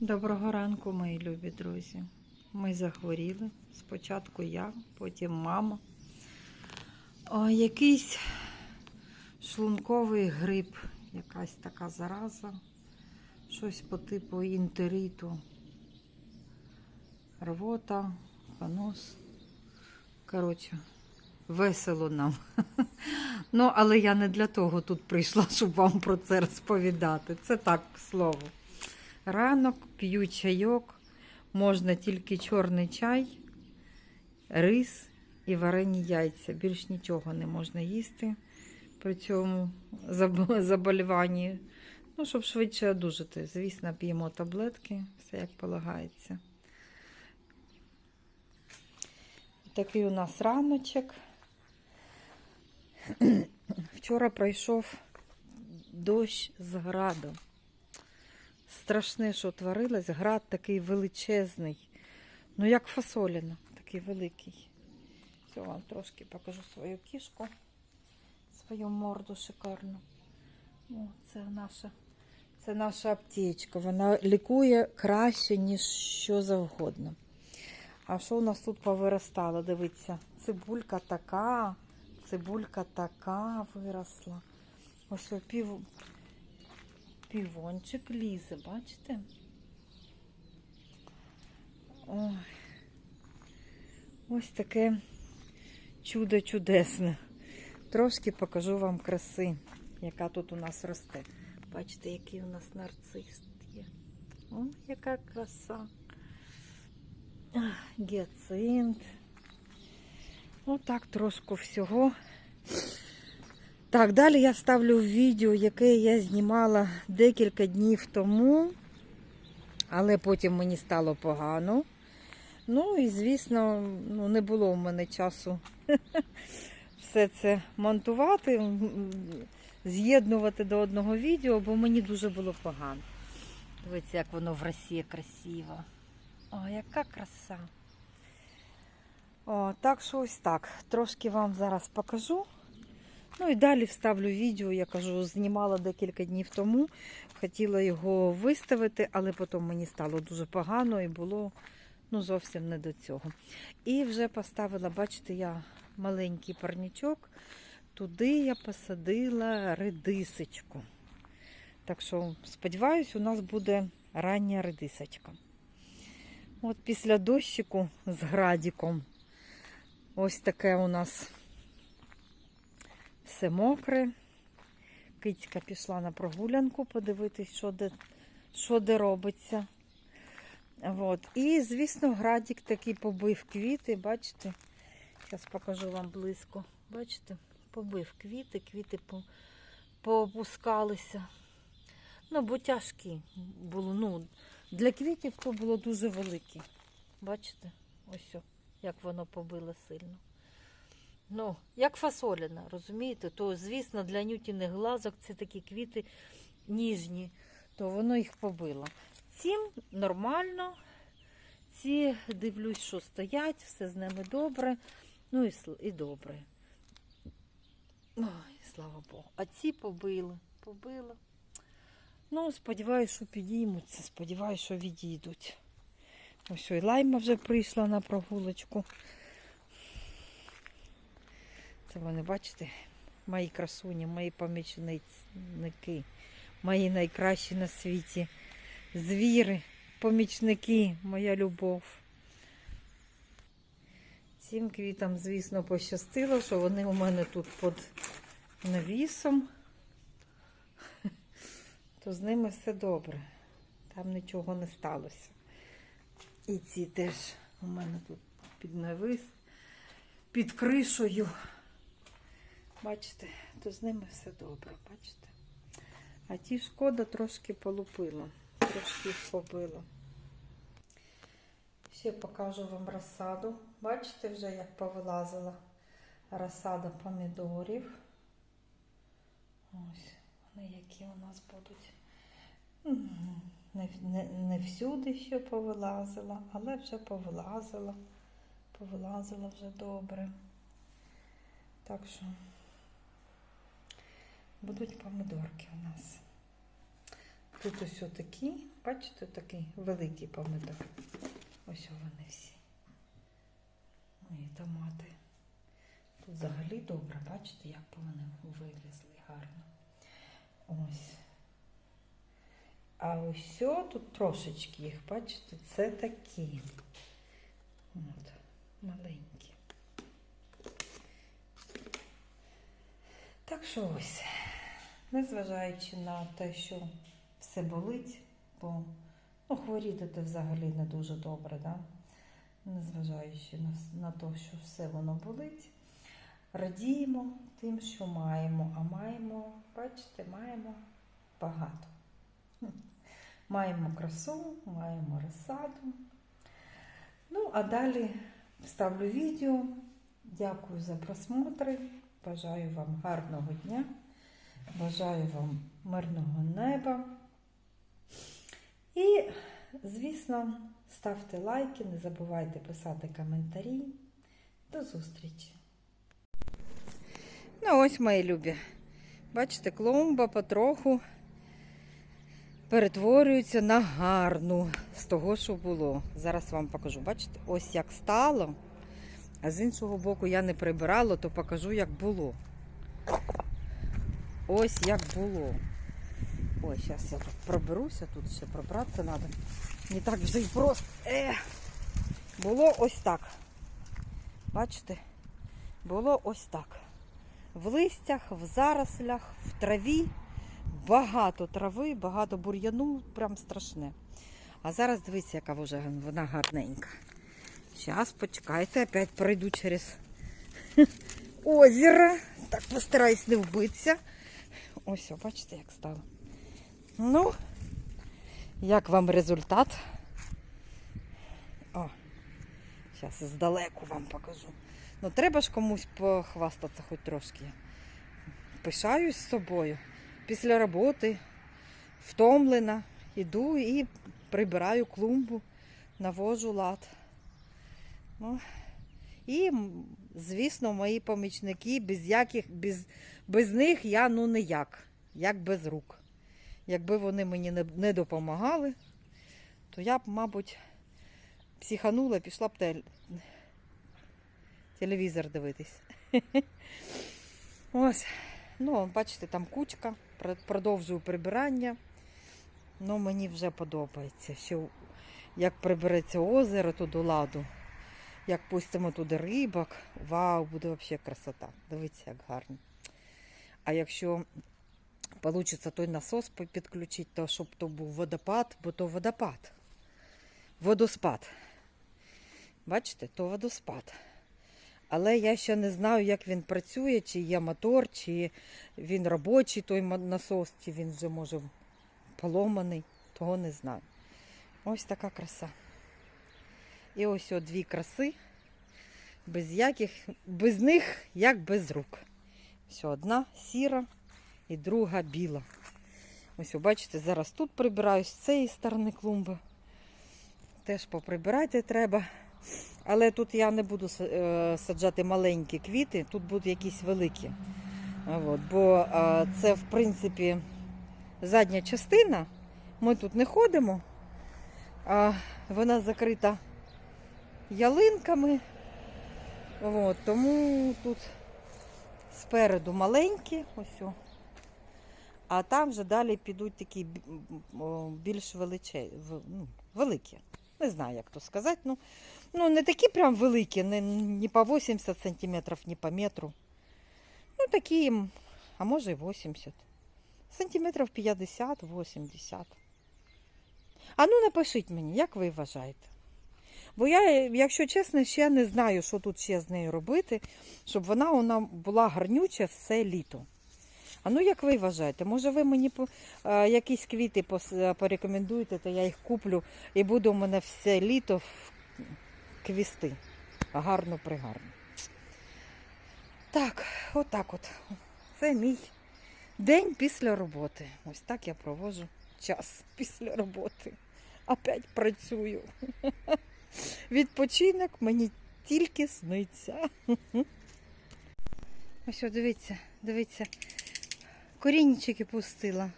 Доброго ранку, мої любі друзі. Ми захворіли. Спочатку я, потім мама. О, якийсь шлунковий грип, якась така зараза, щось по типу інтериту, рвота, понос. Коротше, весело нам. Ну, але я не для того тут прийшла, щоб вам про це розповідати. Це так, к слову. Ранок п'ю чайок, можна тільки чорний чай, рис і варені яйця. Більш нічого не можна їсти при цьому заболіванні. Ну, щоб швидше одужати. Звісно, п'ємо таблетки, все як полагається. Такий у нас раночок. Вчора пройшов дощ з градом. Страшне, що творилось, град такий величезний. Ну, як фасоліна, такий великий. Все, вам трошки покажу свою кішку, свою морду шикарну. О, це наша, це наша аптечка. Вона лікує краще, ніж що завгодно. А що у нас тут повиростало? Дивіться, цибулька така, цибулька така виросла. Ось пів, півончик лізе, бачите? Ой. Ось таке чудо чудесне. Трошки покажу вам краси, яка тут у нас росте. Бачите, який у нас нарцис є. О, яка краса. Гіацинт. Отак трошку всього. Так, далі я вставлю відео, яке я знімала декілька днів тому, але потім мені стало погано. Ну і, звісно, ну, не було в мене часу все це монтувати, з'єднувати до одного відео, бо мені дуже було погано. Дивіться, як воно в Росії красиво. О, яка краса. О, так що ось так. Трошки вам зараз покажу. Ну і далі вставлю відео, я кажу, знімала декілька днів тому. Хотіла його виставити, але потім мені стало дуже погано і було ну, зовсім не до цього. І вже поставила, бачите, я маленький парничок. Туди я посадила редисочку. Так що, сподіваюсь, у нас буде рання редисочка. От після дощику з градіком. Ось таке у нас все мокре. Кицька пішла на прогулянку подивитись, що де, що де робиться. От. І, звісно, градік такий побив квіти, бачите? Зараз покажу вам близько. Бачите? Побив квіти, квіти по- поопускалися. Ну, бо тяжкі було. Ну, для квітів то було дуже велике. Бачите? Ось як воно побило сильно. Ну, як фасоліна, розумієте? То, звісно, для нютіних глазок це такі квіти ніжні, то воно їх побило. Цим нормально. Ці дивлюсь, що стоять, все з ними добре. Ну і, і добре. Ой, слава Богу. А ці побили, побили. Ну, сподіваюся, що підіймуться, сподіваюся, що відійдуть. Ось і лайма вже прийшла на прогулочку. Це вони, бачите, мої красуні, мої помічники, мої найкращі на світі. Звіри, помічники, моя любов. Цим квітам, звісно, пощастило, що вони у мене тут під навісом. То з ними все добре. Там нічого не сталося. І ці теж у мене тут під навис, під кришею. Бачите, то з ними все добре, бачите? А ті шкода трошки полупила, трошки побила. Ще покажу вам розсаду. Бачите вже, як повилазила розсада помідорів. Ось вони які у нас будуть. Не, не, не всюди ще повилазила, але вже повилазила. Повилазила вже добре. Так що будуть помидорки у нас. Тут ось такі, бачите, такий великий помидор. Ось вони всі. Мої томати. Тут взагалі добре, бачите, як вони вилізли гарно. Ось. А ось тут трошечки їх, бачите, це такі. От, маленькі. Так що ось, незважаючи на те, що все болить, бо ну, хворіти це взагалі не дуже добре, да? незважаючи на, на те, що все воно болить, радіємо тим, що маємо. А маємо, бачите, маємо багато. Маємо красу, маємо розсаду. Ну, а далі ставлю відео. Дякую за просмотри. Бажаю вам гарного дня. Бажаю вам мирного неба. І, звісно, ставте лайки, не забувайте писати коментарі. До зустрічі! Ну, ось мої любі. Бачите, клумба потроху перетворюється на гарну з того, що було. Зараз вам покажу. Бачите, ось як стало. А з іншого боку я не прибирала, то покажу, як було. Ось як було. Ой, зараз я тут проберуся, тут ще пробратися треба. Не так вже й просто. Е! Було ось так. Бачите? Було ось так. В листях, в зарослях, в траві. Багато трави, багато бур'яну, прям страшне. А зараз дивіться, яка вже вона гарненька. Зараз почекайте, опять пройду через озеро. Так постараюсь не вбитися. Ось, бачите, як стало. Ну, як вам результат? О, зараз здалеку вам покажу. Ну, треба ж комусь похвастатися хоч трошки. Пишаюсь з собою. Після роботи втомлена, іду і прибираю клумбу, навожу лад. Ну, і, звісно, мої помічники, без яких, без, без них я ну ніяк, як без рук. Якби вони мені не, не допомагали, то я б, мабуть, психанула, пішла б телевізор дивитись. Ось. Ну, бачите, там кучка, продовжую прибирання. Ну, мені вже подобається. Ще як прибереться озеро то до ладу, як пустимо туди рибок, вау, буде взагалі красота. Дивіться, як гарно. А якщо вийде той насос підключити, то щоб то був водопад, бо то водопад. Водоспад. Бачите, то водоспад. Але я ще не знаю, як він працює, чи є мотор, чи він робочий, той насос, чи він вже може поломаний, того не знаю. Ось така краса. І ось о дві краси, без яких, без них, як без рук. Все, одна сіра і друга біла. Ось, бачите, зараз тут прибираю з цієї сторони клумби. Теж поприбирати треба. Але тут я не буду е, саджати маленькі квіти, тут будуть якісь великі. От, бо е, це, в принципі, задня частина. Ми тут не ходимо, а вона закрита ялинками. От, тому тут спереду маленькі, ось. о. А там вже далі підуть такі більш величе, ну, великі. Не знаю, як то сказати. Ну, ну не такі прям великі, не, не по 80 сантиметрів, не по метру. Ну, такі, а може і 80. Сантиметрів 50-80. А ну напишіть мені, як ви вважаєте? Бо я, якщо чесно, ще не знаю, що тут ще з нею робити, щоб вона, вона була гарнюча все літо. А ну як ви вважаєте? Може ви мені е, якісь квіти порекомендуєте, то я їх куплю і буду у мене все літо в квісти. Гарно пригарно. Так, отак от. Це мій день після роботи. Ось так я проводжу час після роботи. Опять працюю. Відпочинок мені тільки сниться. Ось, дивіться, дивіться. Корінчики пустила.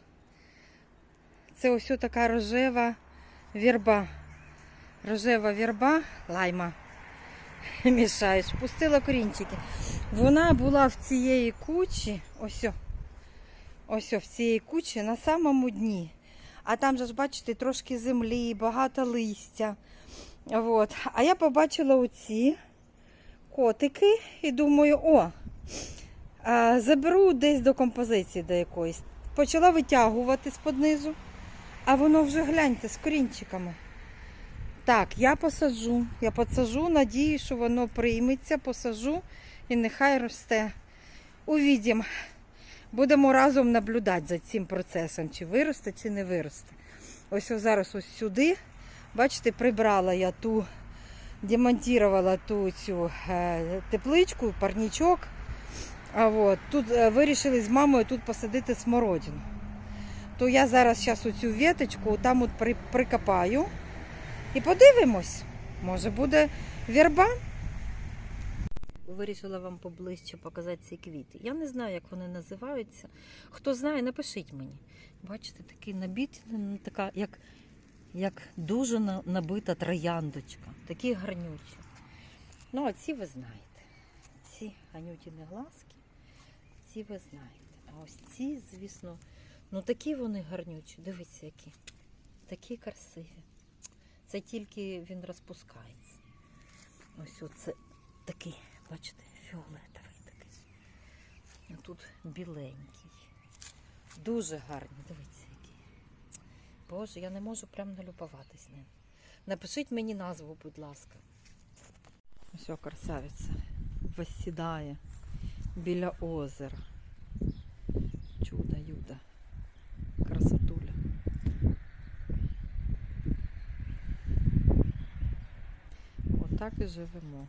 це ось така рожева вірба. Рожева вірба, лайма. Мішаєш, пустила корінчики. Вона була в цієї кучі, ось, о, ось в цієї кучі на самому дні. А там же ж, бачите, трошки землі, багато листя. От. А я побачила оці котики і думаю, о, заберу десь до композиції до якоїсь. Почала витягувати з-под низу, а воно вже гляньте з корінчиками. Так, я посаджу. Я посаджу, надію, що воно прийметься, посаджу і нехай росте. Увідім. Будемо разом наблюдати за цим процесом, чи виросте, чи не виросте. Ось зараз ось сюди. Бачите, прибрала я ту, демонтувала ту цю е, тепличку, парнічок. А от, тут е, вирішили з мамою тут посадити смородину. То я зараз зараз оцю веточку там от при, прикопаю і подивимось. Може буде вірба. Вирішила вам поближче показати ці квіти. Я не знаю, як вони називаються. Хто знає, напишіть мені. Бачите, такий набіт, така, як, як дуже набита трояндочка. Такі гарнючі. Ну, а ці ви знаєте. Ці ганютіни глазки, ці ви знаєте. А ось ці, звісно, ну такі вони гарнючі. Дивіться, які. Такі красиві. Це тільки він розпускається. Ось оце такий, бачите, фіолетовий такий. Тут біленький. Дуже гарні, дивіться. Боже, я не можу прям налюбуватись ним. Напишіть мені назву, будь ласка. Ось красавиця. Восідає біля озера. Чудо, юда. Красотуля. Отак і живемо.